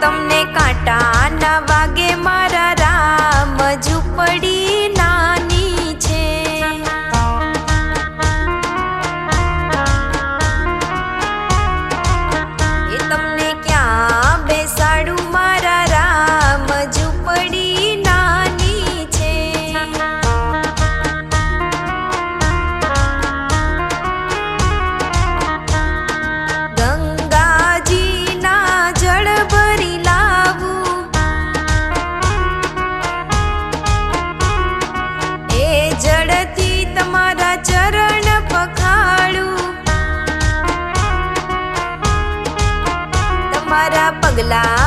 там не. nila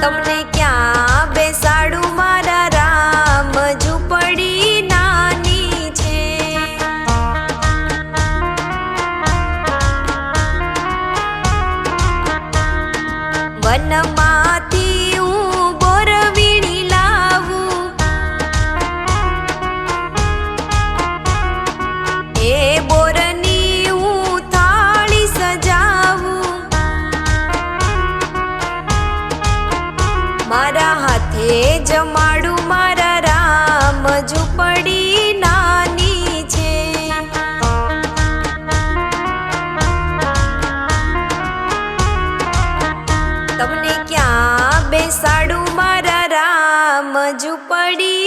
તમને ક્યાં બેસાડું મારા રામ? ઝૂંપડી નાની છે. વનમાંથી હાથે જમાડું મારા રામ ઝૂંપડી નાની છે. તમને ક્યાં બેસાડું મારા રામ ઝૂંપડી